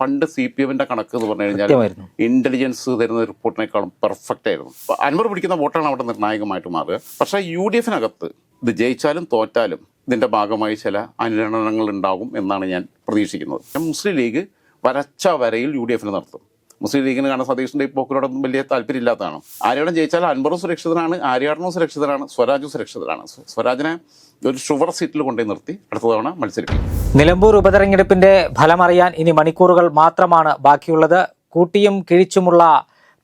പണ്ട് C P എമ്മിന്റെ കണക്ക് എന്ന് പറഞ്ഞു കഴിഞ്ഞാൽ ഇന്റലിജൻസ് തരുന്ന റിപ്പോർട്ടിനേക്കാളും പെർഫെക്റ്റ് ആയിരുന്നു. അൻവർ പിടിക്കുന്ന വോട്ടാണ് അവിടെ നിർണായകമായിട്ട് മാറുക. പക്ഷേ യു ഡി എഫിനകത്ത് ഇത് ജയിച്ചാലും തോറ്റാലും ഇതിന്റെ ഭാഗമായി ചില അനുരണനങ്ങൾ ഉണ്ടാകും എന്നാണ് ഞാൻ പ്രതീക്ഷിക്കുന്നത്. മുസ്ലിം ലീഗ് വരച്ച വരയിൽ യു ഡി എഫിന് നടത്തും. മുസ്ലിം ലീഗിന് കാരണം സതീഷിന്റെ ഈ പോക്കിനോടൊന്നും വലിയ താല്പര്യമില്ലാത്തതാണ്. ആര്യാടൻ ജയിച്ചാൽ അൻവറും സുരക്ഷിതനാണ് ആര്യാടനും സുരക്ഷിതനാണ് സ്വരാജും സുരക്ഷിതനാണ് സ്വരാജിനെ ഒരു ഷുവർ സീറ്റിൽ കൊണ്ടുപോയി നിർത്തി അടുത്ത തവണ മത്സരിക്കും നിലമ്പൂർ ഉപതെരഞ്ഞെടുപ്പിന്റെ ഫലമറിയാൻ ഇനി മണിക്കൂറുകൾ മാത്രമാണ് ബാക്കിയുള്ളത്. കൂട്ടിയും കിഴിച്ചുമുള്ള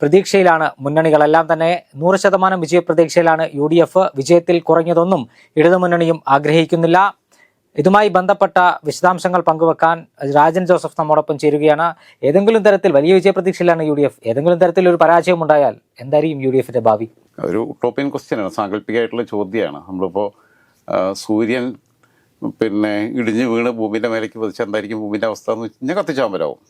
പ്രതീക്ഷയിലാണ് മുന്നണികളെല്ലാം തന്നെ. നൂറ് ശതമാനം വിജയപ്രതീക്ഷയിലാണ് യു ഡി എഫ്. വിജയത്തിൽ കുറഞ്ഞതൊന്നും ഇടതുമുന്നണിയും ആഗ്രഹിക്കുന്നില്ല. ഇതുമായി ബന്ധപ്പെട്ട വിശദാംശങ്ങൾ പങ്കുവെക്കാൻ രാജൻ ജോസഫ് നമ്മോടൊപ്പം ചേരുകയാണ്. ഏതെങ്കിലും തരത്തിൽ വലിയ വിജയപ്രതീക്ഷയിലാണ് യു ഡി എഫ്. ഏതെങ്കിലും തരത്തിൽ ഒരു പരാജയം ഉണ്ടായാൽ എന്തായിരിക്കും യു ഡി എഫിന്റെ ഭാവി? ഒരു ടോപ്പിയൻ ക്വസ്റ്റ്യനാണ് സാങ്കല്പികമായിട്ടുള്ള ചോദ്യമാണ്. നമ്മളിപ്പോൾ സൂര്യൻ പിന്നെ ഇടിഞ്ഞു വീണ് ഭൂമിന്റെ മേലേക്ക് പതിച്ച് എന്തായിരിക്കും ഭൂമിന്റെ അവസ്ഥ എന്ന് വെച്ച് കഴിഞ്ഞാൽ കത്തിച്ചാമ്പലാവും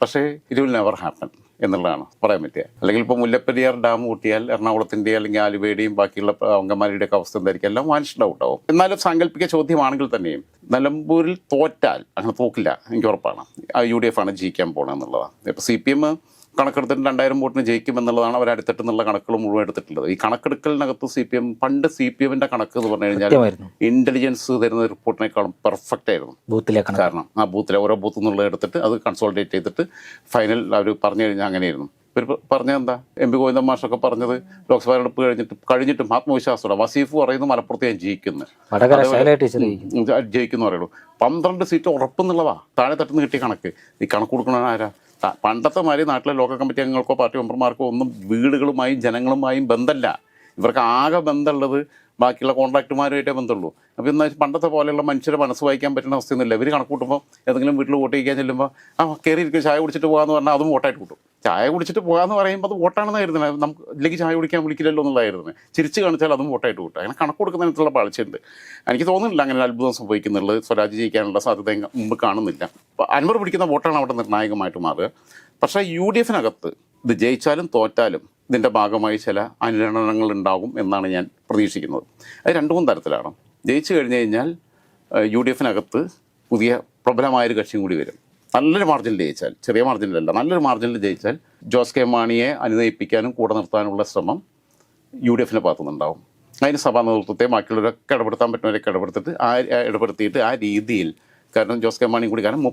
പക്ഷേ ഇറ്റ് വിൽ നെവർ ഹാപ്പൻ എന്നുള്ളതാണ് പറയാൻ പറ്റുക അല്ലെങ്കിൽ ഇപ്പോൾ മുല്ലപ്പെരിയാർ ഡാം കൂട്ടിയാൽ എറണാകുളത്തിന്റെ അല്ലെങ്കിൽ ആലുവയുടെയും ബാക്കിയുള്ള അങ്കമാലിയുടെ ഒക്കെ അവസ്ഥ എന്തായിരിക്കും? എല്ലാം വാനിഷ്ഡ് ഔട്ട് ആവും. എന്നാലും സാങ്കല്പിക ചോദ്യമാണെങ്കിൽ തന്നെയും നിലമ്പൂരിൽ തോറ്റാൽ അങ്ങനെ തോക്കില്ല എനിക്ക് ഉറപ്പാണ്. യു ഡി എഫ് ആണ് ജയിക്കാൻ പോകണമെന്നുള്ളതാണ് ഇപ്പോൾ സി പി എം കണക്കെടുത്തിട്ട് രണ്ടായിരം വോട്ടിന് ജയിക്കുമെന്നുള്ളതാണ് അവർ അടുത്തിട്ട് എന്നുള്ള കണക്കുകൾ മുഴുവൻ എടുത്തിട്ടുള്ളത്. ഈ കണക്കെടുക്കലിനകത്ത് സി പി എം പണ്ട് സി പി എമ്മിന്റെ കണക്ക് എന്ന് പറഞ്ഞു കഴിഞ്ഞാൽ ഇന്റലിജൻസ് തരുന്ന റിപ്പോർട്ടിനേക്കാളും പെർഫെക്റ്റ് ആയിരുന്നു. ബൂത്തിലെ കാരണം ആ ബൂത്തിലെ ഓരോ ബൂത്ത് നിന്നുള്ള എടുത്തിട്ട് അത് കൺസോൾട്ടേറ്റ് ചെയ്തിട്ട് ഫൈനൽ അവർ പറഞ്ഞു കഴിഞ്ഞാൽ അങ്ങനെയായിരുന്നു. ഇവർ പറഞ്ഞത് എന്താ? എം പി ഗോവിന്ദൻ മാഷൊക്കെ പറഞ്ഞത് ലോക്സഭാ തെരഞ്ഞെടുപ്പ് കഴിഞ്ഞിട്ട് കഴിഞ്ഞിട്ടും ആത്മവിശ്വാസത്തോടെ വസീഫ് പറയുന്നു മലപ്പുറത്ത് ഞാൻ ജയിക്കുന്നു. ജയിക്കുന്നു. പറയുള്ളൂ. പന്ത്രണ്ട് സീറ്റ് ഉറപ്പെന്നുള്ളതാ താഴെ തട്ടുന്ന കിട്ടിയ കണക്ക്. ഈ കണക്ക് കൊടുക്കണ ആരാ? പണ്ടത്തെ മാതിരി നാട്ടിലെ ലോക്കൽ കമ്മിറ്റി അംഗങ്ങൾക്കോ പാർട്ടി മെമ്പർമാർക്കോ ഒന്നും വീടുകളുമായും ജനങ്ങളുമായും ബന്ധമല്ല ഇവർക്ക് ആകെ ബന്ധമുള്ളത് ബാക്കിയുള്ള കോൺട്രാക്ടർമാരുമായിട്ടേ ബന്ധമുള്ളൂ അപ്പോൾ എന്നാൽ പണ്ടത്തെ പോലെയുള്ള മനുഷ്യരെ മനസ്സ് വായിക്കാൻ പറ്റുന്ന അവസ്ഥയൊന്നുമില്ല. ഇവർ കണക്ക് കൂട്ടുമ്പോൾ ഏതെങ്കിലും വീട്ടിൽ വോട്ട് ചെയ്യിക്കാൻ ചെല്ലുമ്പോൾ ആ കയറി ഇരിക്കും ചായ കുടിച്ചിട്ട് പോകാന്ന് പറഞ്ഞാൽ അതും വോട്ടായിട്ട് കൂട്ടും. ചായ കുടിച്ചിട്ട് പോകാന്ന് പറയുമ്പോൾ അത് വോട്ടാണെന്നായിരുന്നു നമുക്ക് ഇല്ലെങ്കിൽ ചായ കുടിക്കാൻ വിളിക്കില്ലല്ലോ എന്നുള്ളതായിരുന്നു ചിരിച്ച് കാണിച്ചാൽ അതും വോട്ടായിട്ട് കൂട്ടും. അങ്ങനെ കണക്ക് കൊടുക്കുന്നതിനുള്ള പാളിച്ചുണ്ട് എനിക്ക് തോന്നുന്നില്ല അങ്ങനെ അത്ഭുതം സംഭവിക്കുന്നുള്ളത് സ്വരാജ് ജയിക്കാനുള്ള സാധ്യത മുമ്പ് കാണുന്നില്ല. അൻവർ പിടിക്കുന്ന വോട്ടാണ് അവിടെ നിർണായകമായിട്ട് മാറുക. പക്ഷേ യു ഡി എഫിനകത്ത് ഇത് ജയിച്ചാലും തോറ്റാലും ഇതിന്റെ ഭാഗമായി ചില അനുരണനങ്ങൾ ഉണ്ടാകും എന്നാണ് ഞാൻ പ്രതീക്ഷിക്കുന്നത്. അത് രണ്ടു മൂന്ന് തരത്തിലാണ്. ജയിച്ചു കഴിഞ്ഞു കഴിഞ്ഞാൽ യു ഡി എഫിനകത്ത് പുതിയ പ്രബലമായൊരു കക്ഷിയും കൂടി വരും. നല്ലൊരു മാർജിനിൽ ജയിച്ചാൽ ചെറിയ മാർജിനിലല്ല നല്ലൊരു മാർജിനിൽ ജയിച്ചാൽ ജോസ് കെ മാണിയെ അനുനയിപ്പിക്കാനും കൂടെ നിർത്താനുള്ള ശ്രമം യു ഡി എഫിന്റെ ഭാഗത്തുനിന്നുണ്ടാവും. അതിന് സഭാ നേതൃത്വത്തെ ബാക്കിയുള്ളവരൊക്കെ ഇടപെടുത്താൻ പറ്റുന്നവരൊക്കെ ഇടപെടുത്തിട്ട് ആ ഇടപെടുത്തിയിട്ട് ആ രീതിയിൽ കാരണം ജോസ് കെ മാണിയും കൂടി കാരണം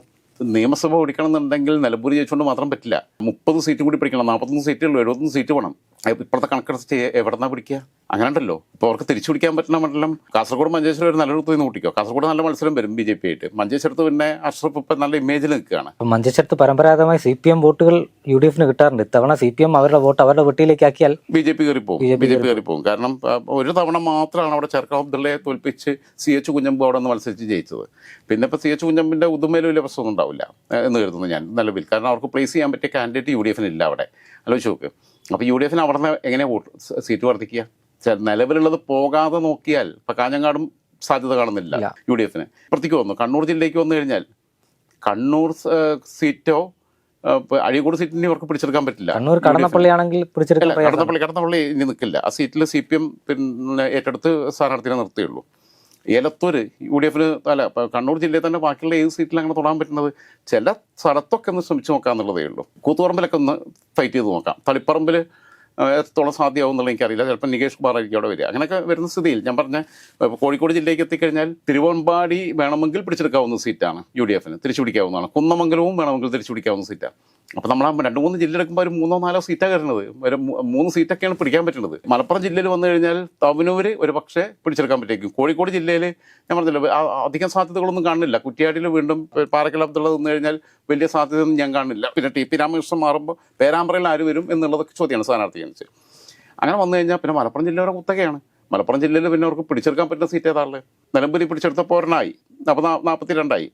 നിയമസഭ ഓടിക്കണം എന്നുണ്ടെങ്കിൽ നിലമ്പൂർ ജയിച്ചുകൊണ്ട് മാത്രം പറ്റില്ല. മുപ്പത് സീറ്റ് കൂടി പിടിക്കണം. നാൽപ്പത്തൊന്ന് സീറ്റുള്ളൂ എഴുപത്തൊന്ന് സീറ്റ് വേണം. ഇപ്പോഴത്തെ കണക്കെടുത്ത് എവിടെന്നാ പിടിക്കുക? അങ്ങനെ ഉണ്ടല്ലോ ഇപ്പോൾ അവർക്ക് തിരിച്ചു പിടിക്കാൻ പറ്റുന്ന മണ്ഡലം കാസർഗോഡ് മഞ്ചേശ്വരം ഒരു നല്ലൊരു നിന്ന് കൂട്ടിക്കോ. കാസർഗോഡ് നല്ല മത്സരം വരും ബി ജെ പി ആയിട്ട്. മഞ്ചേശ്വരത്ത് പിന്നെ അഷ്റഫ് ഇപ്പം നല്ല ഇമേജിൽ നിൽക്കുകയാണ്. മഞ്ചേശ്വരത്ത് പരമ്പരാഗതമായി സി പി എം വോട്ടുകൾ യു ഡി എഫിന് കിട്ടാറുണ്ട്. ഇത്തവണ സി പി എം അവരുടെ വോട്ട് അവരുടെ വെട്ടിയിലേക്ക് ആക്കിയാൽ ബി ജെ പി കയറിപ്പോകും ബി ജെ പി കയറിപ്പോകും പോകും കാരണം ഒരു തവണ മാത്രമാണ് അവിടെ ചെറുക്ക അബ്ദുള്ളയെ തോൽപ്പിച്ച് സി എച്ച് കുഞ്ഞമ്പ് അവിടെ നിന്ന് മത്സരിച്ച് ജയിച്ചത്. പിന്നെ ഇപ്പോൾ സി എച്ച് കുഞ്ഞമ്പിന്റെ ഉദുമയിൽ വലിയ പ്രശ്നമൊന്നും ഉണ്ടാവില്ല എന്ന് കരുതുന്നു ഞാൻ നിലവിൽ. കാരണം അവർക്ക് പ്ലേസ് ചെയ്യാൻ പറ്റിയ കാൻഡിഡേറ്റ് യു ഡി എഫിന് ഇല്ല അവിടെ. ആലോചിച്ച് നോക്ക്. അപ്പോൾ യു ഡി എഫിന് അവിടെ നിന്ന് എങ്ങനെ വോട്ട് സീറ്റ് വർദ്ധിക്കുക? നിലവിലുള്ളത് പോകാതെ നോക്കിയാൽ ഇപ്പം കാഞ്ഞങ്ങാടും സാധ്യത കാണുന്നില്ല. യു ഡി എഫിന് ഇപ്പുറത്തേക്ക് വന്നു. കണ്ണൂർ ജില്ലയ്ക്ക് വന്നു കഴിഞ്ഞാൽ കണ്ണൂർ സീറ്റോ അഴീക്കോട് സീറ്റിനെ ഇവർക്ക് പിടിച്ചെടുക്കാൻ പറ്റില്ല. കണ്ണൂർ കടന്നപ്പള്ളിയാണെങ്കിൽ കടന്നപ്പള്ളി കടന്നപ്പള്ളി ഇനി നിൽക്കില്ല. ആ സീറ്റിൽ സി പി എം പിന്നെ ഏറ്റെടുത്ത് സ്ഥാനാർത്ഥിനെ നിർത്തിയുള്ളൂ. ഏലത്തൂര് യു ഡി എഫിന് അല്ല കണ്ണൂർ ജില്ലയിൽ തന്നെ ബാക്കിയുള്ള ഏത് സീറ്റിൽ അങ്ങനെ തൊടാൻ പറ്റുന്നത് ചില സ്ഥലത്തൊക്കെ ഒന്ന് ശ്രമിച്ചു നോക്കാന്നുള്ളതേ ഉള്ളൂ. കൂത്തുപറമ്പിലൊക്കെ ഒന്ന് ഫൈറ്റ് ചെയ്ത് നോക്കാം. തളിപ്പറമ്പിൽ എത്രത്തോളം സാധ്യമാവും എന്നുള്ള എനിക്കറിയില്ല. ചിലപ്പോൾ നികേഷ് കുമാർ ആയിരിക്കും അവിടെ വരിക. അങ്ങനെയൊക്കെ വരുന്ന സ്ഥിതിയിൽ ഞാൻ പറഞ്ഞ കോഴിക്കോട് ജില്ലയ്ക്ക് എത്തിക്കഴിഞ്ഞാൽ തിരുവമ്പാടി വേണമെങ്കിൽ പിടിച്ചെടുക്കാവുന്ന സീറ്റാണ് യു ഡി എഫിന്. തിരിച്ചു പിടിക്കാവുന്നതാണ്. കുന്നമംഗലവും വേണമെങ്കിൽ തിരിച്ചു പിടിക്കാവുന്ന സീറ്റാണ്. അപ്പോൾ നമ്മൾ രണ്ട് മൂന്ന് ജില്ല എടുക്കുമ്പോൾ ഒരു മൂന്നോ നാലോ സീറ്റാണ് കയറുന്നത്. ഒരു മൂന്ന് സീറ്റൊക്കെയാണ് പിടിക്കാൻ പറ്റുന്നത്. മലപ്പുറം ജില്ലയിൽ വന്നു കഴിഞ്ഞാൽ തവനൂർ ഒരു പക്ഷേ പിടിച്ചെടുക്കാൻ പറ്റിയേക്കും. കോഴിക്കോട് ജില്ലയിൽ ഞാൻ പറഞ്ഞില്ല അധികം സാധ്യതകളൊന്നും കാണുന്നില്ല. കുറ്റിയാടിയിൽ വീണ്ടും പാറക്കൽ അബ്ദുള്ള നിന്ന് കഴിഞ്ഞാൽ വലിയ സാധ്യതയൊന്നും ഞാൻ കാണുന്നില്ല. പിന്നെ ടി പി രാമകൃഷ്ണൻ മാറുമ്പോൾ പേരാമ്പ്രയിൽ ആര് വരും എന്നുള്ളതൊക്കെ ചോദ്യമാണ് സ്ഥാനാർത്ഥി അനുസരിച്ച് അങ്ങനെ വന്നു കഴിഞ്ഞാൽ പിന്നെ മലപ്പുറം ജില്ല വരെ കുത്തകയാണ്. മലപ്പുറം ജില്ലയിൽ പിന്നെ അവർക്ക് പിടിച്ചെടുക്കാൻ പറ്റുന്ന സീറ്റ് ഏതാണല്ലേ നിലമ്പൂരി പിടിച്ചെടുത്തപ്പോൾ ഒരെണ്ണമായി അപ്പോൾ നാൽപ്പത്തി രണ്ടായി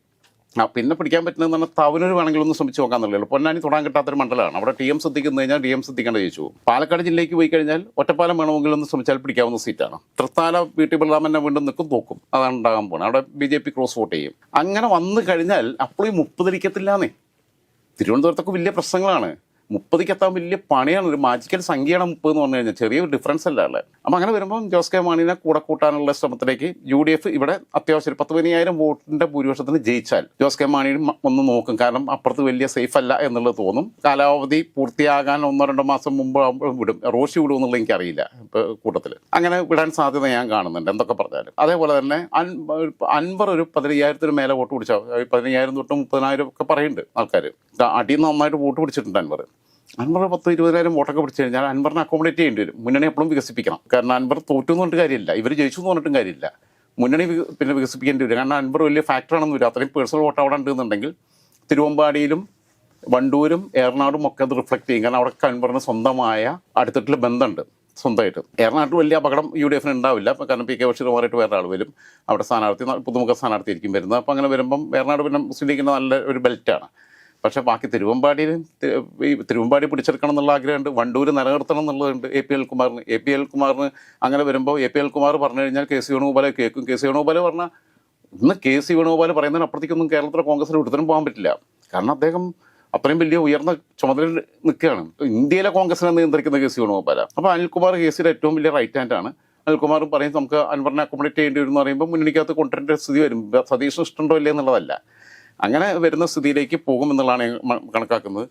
ആ പിന്നെ പിടിക്കാൻ പറ്റുന്നതെന്ന് പറഞ്ഞാൽ തവനൂർ വേണമെങ്കിൽ ഒന്ന് ശ്രമിച്ച് നോക്കാന്നുള്ളൂ പൊന്നാനി തുടങ്ങാൻ കിട്ടാത്തൊരു മണ്ഡലമാണ്. അവിടെ ടി എം ശ്രദ്ധിക്കുന്നു കഴിഞ്ഞാൽ ഡി എം ശ്രദ്ധിക്കേണ്ട ചോദിച്ചു. പാലക്കാട് ജില്ലയ്ക്ക് പോയി കഴിഞ്ഞാൽ ഒറ്റപ്പാലം വേണമെങ്കിൽ ഒന്ന് ശ്രമിച്ചാൽ പിടിക്കാവുന്ന സീറ്റാണ് തൃത്താല വി. ടി. വീണ്ടും നിൽക്കും തോക്കും. അതാണ് ഉണ്ടാകാൻ പോകുന്നത് അവിടെ B J P cross vote ചെയ്യും. അങ്ങനെ വന്നു കഴിഞ്ഞാൽ അപ്പോഴും മുപ്പതിരിക്കത്തില്ലാന്നേ തിരുവനന്തപുരത്തൊക്കെ വലിയ പ്രശ്നങ്ങളാണ്. മുപ്പതിക്ക് എത്താൻ വലിയ പണിയാണ്. ഒരു മാജിക്കൽ സംഖ്യയാണ് മുപ്പത് എന്ന് പറഞ്ഞു കഴിഞ്ഞാൽ ചെറിയ ഡിഫറൻസ് അല്ല ഉള്ളത്. അപ്പം അങ്ങനെ വരുമ്പോൾ ജോസ് കെ മാണിനെ കൂടെ കൂട്ടാനുള്ള ശ്രമത്തിലേക്ക് യു ഡി എഫ് ഇവിടെ അത്യാവശ്യം പത്ത് പതിനായിരം വോട്ടിന്റെ ഭൂരിപക്ഷത്തിന് ജയിച്ചാൽ ജോസ് കെ മാണി ഒന്ന് നോക്കും. കാരണം അപ്പുറത്ത് വലിയ സേഫ് അല്ല എന്നുള്ളത് തോന്നും. കാലാവധി പൂർത്തിയാകാൻ ഒന്നോ രണ്ടോ മാസം മുമ്പ് വിടും. റോഷി വിടും എന്നുള്ളത് എനിക്കറിയില്ല കൂട്ടത്തിൽ അങ്ങനെ വിടാൻ സാധ്യത ഞാൻ കാണുന്നുണ്ട്. എന്തൊക്കെ പറഞ്ഞാലും. അതേപോലെ തന്നെ അൻ- അൻവർ ഒരു പതിനയ്യായിരത്തിന് മേലെ വോട്ട് പിടിച്ചാൽ പതിനയ്യായിരം തൊട്ട് മുപ്പതിനായിരം ഒക്കെ പറയുന്നുണ്ട് ആൾക്കാർ അടിയിൽ നന്നായിട്ട് വോട്ട് പിടിച്ചിട്ടുണ്ട് അൻവർ. അൻവർ പത്ത് ഇരുപതിനായിരം വോട്ടൊക്കെ പിടിച്ചു കഴിഞ്ഞാൽ അൻവറിനെ അക്കോമഡേറ്റ് ചെയ്യേണ്ടി വരും. മുന്നണി എപ്പോഴും വികസിപ്പിക്കണം. കാരണം അൻവർ തോറ്റു എന്ന് പറഞ്ഞിട്ട് കാര്യമില്ല. ഇവർ ജയിച്ചു എന്ന് പറഞ്ഞിട്ടും കാര്യമില്ല. മുന്നണി പിന്നെ വികസിപ്പിക്കേണ്ടി വരും. കാരണം അൻവർ വലിയ ഫാക്ടറാണെന്ന് വരും. അത്രയും പേഴ്സണൽ വോട്ട് അവിടെ ഉണ്ടെന്നുണ്ടെങ്കിൽ തിരുവമ്പാടിയിലും വണ്ടൂരും ഏറനാടും ഒക്കെ അത് റിഫ്ലക്ട് ചെയ്യും. കാരണം അവിടെ അൻവറിന് സ്വന്തമായ അടുത്തിട്ടുള്ള ബന്ധമുണ്ട്. സ്വന്തമായിട്ട്. ഏറനാട്ടിൽ വലിയ അപകടം യു ഡി എഫിന് ഉണ്ടാവില്ല കാരണം പി കെ ബഷീറുമായിട്ട് വേറെ ആൾ വരും. അവിടെ സ്ഥാനാർത്ഥി പുതുമുഖ സ്ഥാനാർത്ഥി ആയിരിക്കും വരുന്നത്. അപ്പോൾ അങ്ങനെ വരുമ്പം ഏറനാട് പിന്നെ മുസ്ലിം ലീഗിന്റെ നല്ല ഒരു ബെൽറ്റാണ് പക്ഷേ ബാക്കി തിരുവമ്പാടിയിൽ ഈ തിരുവമ്പാടി പിടിച്ചെടുക്കണം എന്നുള്ള ആഗ്രഹമുണ്ട്. വണ്ടൂർ നിലനിർത്തണം എന്നുള്ളതുണ്ട് എ പി എൽ കുമാറിന് എ പി എൽ കുമാറിന് അങ്ങനെ വരുമ്പോൾ എ പി എൽ കുമാർ പറഞ്ഞു കഴിഞ്ഞാൽ കെ സി വേണുഗോപാലെ കേൾക്കും. കെ സി വേണുഗോപാൽ പറഞ്ഞാൽ ഇന്ന് കെ സി വേണുഗോപാൽ പറയുന്നതിന് അപ്പുറത്തേക്കൊന്നും കേരളത്തിലെ കോൺഗ്രസിന് ഒരുത്തരം പോകാൻ പറ്റില്ല. കാരണം അദ്ദേഹം അത്രയും വലിയ ഉയർന്ന ചുമതലയിൽ നിൽക്കുകയാണ്. ഇന്ത്യയിലെ കോൺഗ്രസിനെ നിയന്ത്രിക്കുന്ന കെ സി വേണുഗോപാല. അപ്പോൾ അനിൽകുമാർ കെ സിയുടെ ഏറ്റവും വലിയ റൈറ്റ് ഹാൻഡാണ് അനിൽകുമാർ പറയും നമുക്ക് അൻവറിനെ അക്കോമഡേറ്റ് ചെയ്യേണ്ടി വരും എന്ന് പറയുമ്പോൾ മുന്നണിക്കകത്ത് കൊണ്ടുവരേണ്ട സ്ഥിതി വരും. സതീഷ് ഇഷ്ടമുണ്ടോ ഇല്ലേ എന്നുള്ളതല്ല. അങ്ങനെ വരുന്ന സ്ഥിതിയിലേക്ക് പോകുമെന്നുള്ളതാണ് കണക്കാക്കുന്നത്.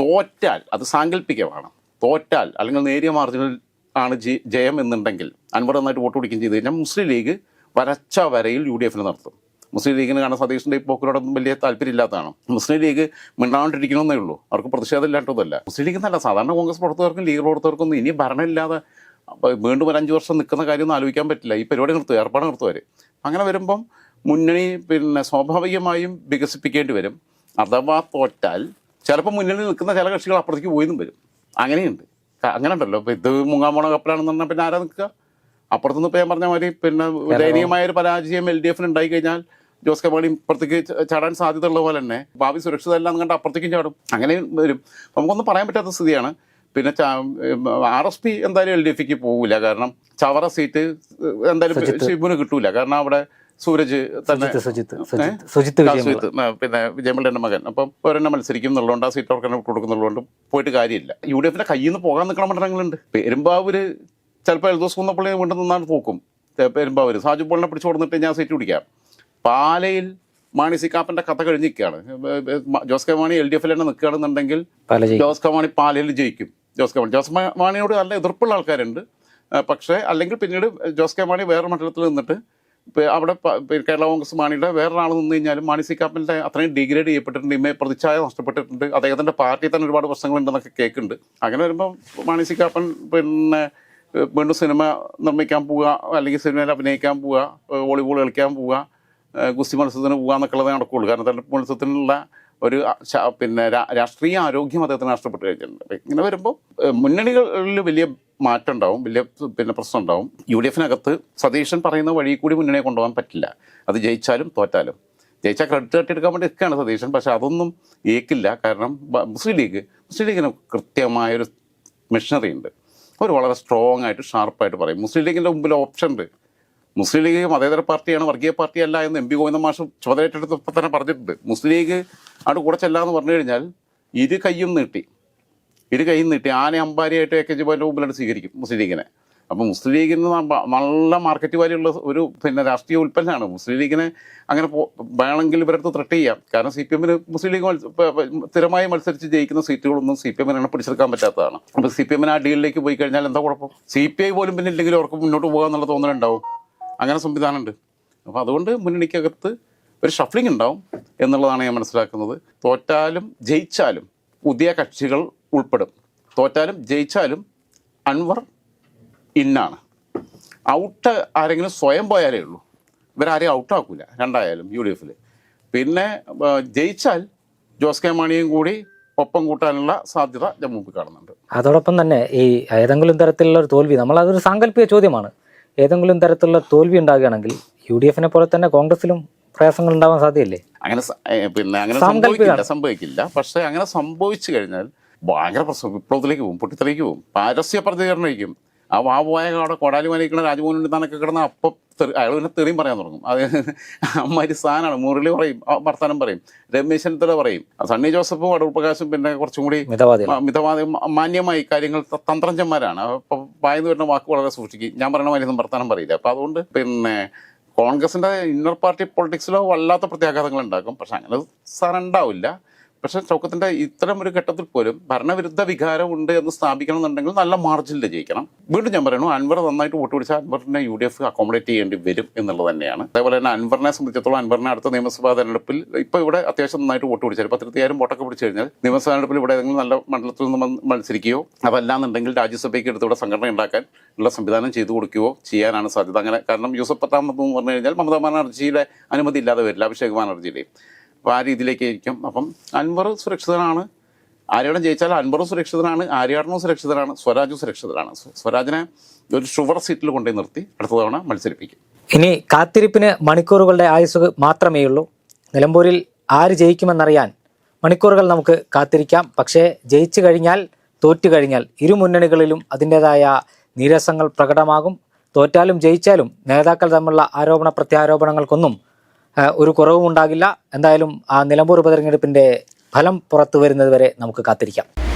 തോറ്റാൽ അത് സാങ്കല്പികമാണ് തോറ്റാൽ അല്ലെങ്കിൽ നേരിയ മാർജിനിൽ ആണ് ജയം എന്നുണ്ടെങ്കിൽ അൻവർ നന്നായിട്ട് വോട്ട് പിടിക്കുകയും ചെയ്ത് കഴിഞ്ഞാൽ മുസ്ലിം ലീഗ് വരച്ച വരയിൽ യു ഡി എഫിന് നടത്തും. മുസ്ലിം ലീഗിന് കാരണം സതീഷിന്റെ പോക്കിനോടൊന്നും വലിയ താല്പര്യമില്ലാത്തതാണ്. മുസ്ലിം ലീഗ് മിണ്ടാണ്ടിരിക്കണമെന്നേ ഉള്ളൂ. അവർക്ക് പ്രതിഷേധം ഇല്ലാത്തതല്ല മുസ്ലിം ലീഗ് നല്ല സാധാരണ കോൺഗ്രസ് പ്രവർത്തകർക്കും ലീഗ് പ്രവർത്തകർക്കും ഇനി ഭരണമില്ലാതെ വീണ്ടും ഒരു അഞ്ച് വർഷം നിൽക്കുന്ന കാര്യമൊന്നും ആലോചിക്കാൻ പറ്റില്ല. ഈ പരിപാടി നിർത്തുക ഏർപ്പാട് നിർത്തുക അങ്ങനെ വരുമ്പം മുന്നണി പിന്നെ സ്വാഭാവികമായും വികസിപ്പിക്കേണ്ടി വരും. അഥവാ തോറ്റാൽ ചിലപ്പോൾ മുന്നിൽ നിൽക്കുന്ന ചില കക്ഷികൾ അപ്പുറത്തേക്ക് പോയിന്നും വരും. അങ്ങനെയുണ്ട്. അങ്ങനെ ഉണ്ടല്ലോ ഇപ്പം ഇത് മുങ്ങാമോണ കപ്പലാണെന്ന് പറഞ്ഞാൽ പിന്നെ ആരാ നിൽക്കുക? അപ്പുറത്തുനിന്ന് ഇപ്പം ഞാൻ പറഞ്ഞ മാതിരി പിന്നെ ദയനീയമായ ഒരു പരാജയം എൽ ഡി എഫിന് ഉണ്ടായി കഴിഞ്ഞാൽ ജോസ് കെ മാണി ഇപ്പുറത്തേക്ക് ചാടാൻ സാധ്യതയുള്ള പോലെ തന്നെ ഭാവി സുരക്ഷിതമല്ല എന്ന് കണ്ട് അപ്പുറത്തേക്കും ചാടും. അങ്ങനെ വരും. നമുക്കൊന്നും പറയാൻ പറ്റാത്ത സ്ഥിതിയാണ്. പിന്നെ ആർ എസ് പി എന്തായാലും എൽ ഡി എഫിക്ക് പോകില്ല കാരണം ചവറ സീറ്റ് എന്തായാലും ഷിബുന് കിട്ടൂല. കാരണം അവിടെ സൂരജ് തന്നെ സുജിത്ത് സുജിത്ത് പിന്നെ വിജയമളുടെ മകൻ. അപ്പം ഒരെണ്ണം മത്സരിക്കും എന്നുള്ളതുകൊണ്ട് ആ സീറ്റ് അവർക്ക് കൊടുക്കുന്നുള്ളതുകൊണ്ട് പോയിട്ട് കാര്യമില്ല. യു ഡി എഫിന്റെ കയ്യിൽ നിന്ന് പോകാൻ നിൽക്കണ മണ്ഡലങ്ങളുണ്ട്. പെരുമ്പാവൂര് ചിലപ്പോൾ എൽ ദിവസം വന്നപ്പോൾ വീണ്ടും നിന്നാണ് പോക്കും പെരുമ്പാവൂര്. സാജു പോളിനെ പിടിച്ചു കൊടുത്തിട്ട് ഞാൻ സീറ്റ് പിടിക്കാം. പാലയിൽ മാണി സി കാപ്പന്റെ കഥ കഴിഞ്ഞിരിക്കുകയാണ് Jose K Mani L D എഫിൽ തന്നെ നിൽക്കുകയാണെന്നുണ്ടെങ്കിൽ ജോസ് കെ മാണി പാലയിൽ ജയിക്കും. ജോസ് കെ മാണി. ജോസ് മാണിയോട് നല്ല എതിർപ്പുള്ള ആൾക്കാരുണ്ട്. പക്ഷേ അല്ലെങ്കിൽ പിന്നീട് ജോസ് കെ മാണി വേറെ മണ്ഡലത്തിൽ നിന്നിട്ട് അവിടെ കേരള കോൺഗ്രസ് മാണിയുടെ വേറൊരാൾ നിന്ന് കഴിഞ്ഞാലും മാണി സി കാപ്പന്റെ അത്രയും ഡിഗ്രേഡ് ചെയ്യപ്പെട്ടിട്ടുണ്ട് ഇമ്മയെ പ്രതിച്ഛായ നഷ്ടപ്പെട്ടിട്ടുണ്ട്. അദ്ദേഹത്തിന്റെ പാർട്ടിയിൽ തന്നെ ഒരുപാട് പ്രശ്നങ്ങളുണ്ടെന്നൊക്കെ കേൾക്കുന്നുണ്ട്. അങ്ങനെ വരുമ്പോൾ മാണി സി കാപ്പൻ പിന്നെ വീണ്ടും സിനിമ നിർമ്മിക്കാൻ പോവുക അല്ലെങ്കിൽ സിനിമയിൽ അഭിനയിക്കാൻ പോവുക വോളിബോൾ കളിക്കാൻ പോവുക ഗുസ്തി മത്സരത്തിന് പോവുക എന്നൊക്കെ ഉള്ളതേ നടക്കുകയുള്ളൂ കാരണം തെരഞ്ഞെടുപ്പ് മത്സരത്തിനുള്ള ഒരു പിന്നെ രാഷ്ട്രീയ ആരോഗ്യം അദ്ദേഹത്തിന് നഷ്ടപ്പെട്ട് കഴിഞ്ഞിട്ടുണ്ട്. ഇങ്ങനെ വരുമ്പോൾ മുന്നണികളിൽ വലിയ മാറ്റം ഉണ്ടാവും വലിയ പിന്നെ പ്രശ്നം ഉണ്ടാവും. യു ഡി എഫിനകത്ത് സതീശൻ പറയുന്ന വഴി കൂടി മുന്നണിയെ കൊണ്ടുപോകാൻ പറ്റില്ല. അത് ജയിച്ചാലും തോറ്റാലും. ജയിച്ചാൽ ക്രെഡിറ്റ് തട്ടിയെടുക്കാൻ വേണ്ടി നിൽക്കുകയാണ് സതീശൻ. പക്ഷെ അതൊന്നും ഏക്കില്ല. കാരണം മുസ്ലിം ലീഗ് മുസ്ലിം ലീഗിന് കൃത്യമായൊരു മെഷീനറി ഉണ്ട് അവർ വളരെ സ്ട്രോങ് ആയിട്ട് ഷാർപ്പായിട്ട് പറയും. മുസ്ലിം ലീഗിന്റെ മുമ്പിൽ ഓപ്ഷൻ ഉണ്ട്. മുസ്ലിം ലീഗ് മതേതര പാർട്ടിയാണ് വർഗീയ പാർട്ടി അല്ല എന്ന് എം പി ഗോവിന്ദ മാഷ് ചുമതലയേറ്റെടുത്തപ്പോൾ തന്നെ പറഞ്ഞിട്ടുണ്ട്. മുസ്ലിം ലീഗ് അവിടെ കൂടെ ചെല്ലാന്ന് പറഞ്ഞു കഴിഞ്ഞാൽ ഇരു കൈയും നീട്ടി ഇരു കൈയും നീട്ടി ആന അമ്പാരിയായിട്ട് എ കെ ജി ജിബോന്റെ മുമ്പിലായിട്ട് സ്വീകരിക്കും മുസ്ലിം ലീഗിനെ. അപ്പോൾ മുസ്ലിം ലീഗിന് നല്ല മാർക്കറ്റ് വാല്യുള്ള ഒരു പിന്നെ രാഷ്ട്രീയ ഉൽപ്പന്നമാണ്. മുസ്ലിം ലീഗിനെ അങ്ങനെ വേണമെങ്കിൽ ഇവരടുത്ത് ത്രെട്ട് ചെയ്യാം. കാരണം സി പി എമ്മിന് മുസ്ലിം ലീഗ് സ്ഥിരമായി മത്സരിച്ച് ജയിക്കുന്ന സീറ്റുകളൊന്നും സി പി എമ്മിനാണ് പിടിച്ചെടുക്കാൻ പറ്റാത്തതാണ്. അപ്പോൾ സി പി എമ്മിന് ആ ഡീലിലേക്ക് പോയി കഴിഞ്ഞാൽ എന്താ കുഴപ്പം? സി പി ഐ പോലും പിന്നെ ഇല്ലെങ്കിൽ അവർക്ക് മുന്നോട്ട് പോകാന്നുള്ള തോന്നലുണ്ടാവും. അങ്ങനെ സംവിധാനമുണ്ട്. അപ്പോൾ അതുകൊണ്ട് മുന്നണിക്കകത്ത് ഒരു ഷഫ്ലിംഗ് ഉണ്ടാവും എന്നുള്ളതാണ് ഞാൻ മനസ്സിലാക്കുന്നത്. തോറ്റാലും ജയിച്ചാലും പുതിയ കക്ഷികൾ ഉൾപ്പെടും. തോറ്റാലും ജയിച്ചാലും അൻവർ ഇന്നാണ്. ഔട്ട് ആരെങ്കിലും സ്വയം പോയാലേ ഉള്ളൂ. ഇവരാരെയും ഔട്ടാക്കൂല രണ്ടായാലും യു ഡി എഫിൽ പിന്നെ ജയിച്ചാൽ ജോസ് കെ മാണിയും കൂടി ഒപ്പം കൂട്ടാനുള്ള സാധ്യത ജമ്മുവിൽ കാണുന്നുണ്ട്. അതോടൊപ്പം തന്നെ ഈ ഏതെങ്കിലും തരത്തിലുള്ള ഒരു തോൽവി നമ്മൾ അതൊരു സാങ്കല്പിക ചോദ്യമാണ്. ഏതെങ്കിലും തരത്തിലുള്ള തോൽവി ഉണ്ടാകുകയാണെങ്കിൽ യു ഡി എഫിനെ പോലെ തന്നെ കോൺഗ്രസിലും പ്രയാസങ്ങൾ ഉണ്ടാവാൻ സാധ്യതയില്ലേ? അങ്ങനെ പിന്നെ അങ്ങനെ സംഭവിക്കില്ല സംഭവിക്കില്ല. പക്ഷേ അങ്ങനെ സംഭവിച്ചു കഴിഞ്ഞാൽ ഭയങ്കര പ്രശ്നം. വിപ്ലവത്തിലേക്ക് പോകും പൊട്ടിത്തെറിക്ക് പോകും. പാരസ്യ പ്രതികരണമായിരിക്കും ആ വാ പോയ അവിടെ കൊടാലി മലയിക്കുന്ന രാജമോഹൻ ഉണ്ണിത്താനൊക്കെ കിടന്ന അപ്പം തെറി അയാൾ പിന്നെ തെറിയും പറയാൻ തുടങ്ങും. അത് അമ്മാരി സാധനമാണ്. മുരളി പറയും ഭർത്താനം വർത്താനം പറയും. രമേശ് ചെന്നിത്തല പറയും. സണ്ണി ജോസഫും അടൂർ പ്രകാശും പിന്നെ കുറച്ചും കൂടി മിതവാദി മാന്യമായി കാര്യങ്ങൾ തന്ത്രജ്ഞന്മാരാണ്. അപ്പം വായന്ന് വരുന്ന വാക്ക് വളരെ സൂക്ഷിക്കും. ഞാൻ പറയണ മാതിരി ഒന്നും വർത്താനം പറയില്ല. അപ്പം അതുകൊണ്ട് പിന്നെ കോൺഗ്രസിന്റെ ഇന്നർ പാർട്ടി പൊളിറ്റിക്സിലോ വല്ലാത്ത പ്രത്യാഘാതങ്ങൾ ഉണ്ടാക്കും. പക്ഷെ അങ്ങനെ സാധനം ഉണ്ടാവില്ല. പക്ഷെ ചൗക്കത്തിന്റെ ഇത്തരം ഒരു ഘട്ടത്തിൽ പോലും ഭരണവിരുദ്ധ വികാരം ഉണ്ട് എന്ന് സ്ഥാപിക്കണം എന്നുണ്ടെങ്കിൽ നല്ല മാർജിനിൽ ജയിക്കണം. വീണ്ടും ഞാൻ പറയുന്നു അൻവർ നന്നായിട്ട് വോട്ട് പിടിച്ചാൽ അൻവറിനെ യു ഡി എഫ് അക്കോമഡേറ്റ് ചെയ്യേണ്ടി വരും എന്നുള്ളത് തന്നെയാണ്. അതേപോലെ തന്നെ അൻവറിനെ സംബന്ധിച്ചിടത്തോളം അൻവറിനെ അടുത്ത നിയമസഭാ തെരഞ്ഞെടുപ്പിൽ ഇപ്പോൾ ഇവിടെ അത്യാവശ്യം നന്നായിട്ട് വോട്ട് പിടിച്ചാൽ പത്തിരുപത്തിയായിരം വോട്ടൊക്കെ പിടിച്ചു കഴിഞ്ഞാൽ നിയമസഭാ തെരഞ്ഞെടുപ്പിൽ ഇവിടെ ഏതെങ്കിലും നല്ല മണ്ഡലത്തിൽ നിന്ന് മത്സരിക്കുകയോ അതല്ലാന്നുണ്ടെങ്കിൽ രാജ്യസഭയ്ക്ക് എടുത്ത് ഇവിടെ സംഘടന ഉണ്ടാക്കാൻ ഉള്ള സംവിധാനം ചെയ്തു കൊടുക്കുകയോ ചെയ്യാനാണ് സാധ്യത. അങ്ങനെ കാരണം യൂസഫ് പത്താമത് എന്ന് പറഞ്ഞു കഴിഞ്ഞാൽ മമതാ ബാനർജിയുടെ അനുമതി ഇല്ലാതെ വരില്ല അഭിഷേക് ബാനർജിയുടെയും. അപ്പോൾ ആ രീതിയിലേക്ക് ആയിരിക്കും അപ്പം അൻവർ സുരക്ഷിതനാണ്. ആര്യാടൻ ജയിച്ചാൽ അൻവറും സുരക്ഷിതനാണ് ആര്യാടനും സുരക്ഷിതനാണ് സ്വരാജും സുരക്ഷിതനാണ്. സ്വ- സ്വരാജിനെ ഒരു ഷുവർ സീറ്റിൽ കൊണ്ടുപോയി നിർത്തി അടുത്ത തവണ മത്സരിപ്പിക്കും. ഇനി കാത്തിരിപ്പിന് മണിക്കൂറുകളുടെ ആയുസ് മാത്രമേ ഉള്ളൂ. നിലമ്പൂരിൽ ആര് ജയിക്കുമെന്നറിയാൻ മണിക്കൂറുകൾ നമുക്ക് കാത്തിരിക്കാം. പക്ഷേ ജയിച്ചു കഴിഞ്ഞാൽ തോറ്റു കഴിഞ്ഞാൽ ഇരു മുന്നണികളിലും അതിന്റെതായ നീരസങ്ങൾ പ്രകടമാകും. തോറ്റാലും ജയിച്ചാലും നേതാക്കൾ തമ്മിലുള്ള ആരോപണ പ്രത്യാരോപണങ്ങൾക്കൊന്നും ഒരു കുറവും ഉണ്ടാകില്ല എന്തായാലും ആ നിലമ്പൂർ ഉപതെരഞ്ഞെടുപ്പിന്റെ ഫലം പുറത്തു വരുന്നത് വരെ നമുക്ക് കാത്തിരിക്കാം.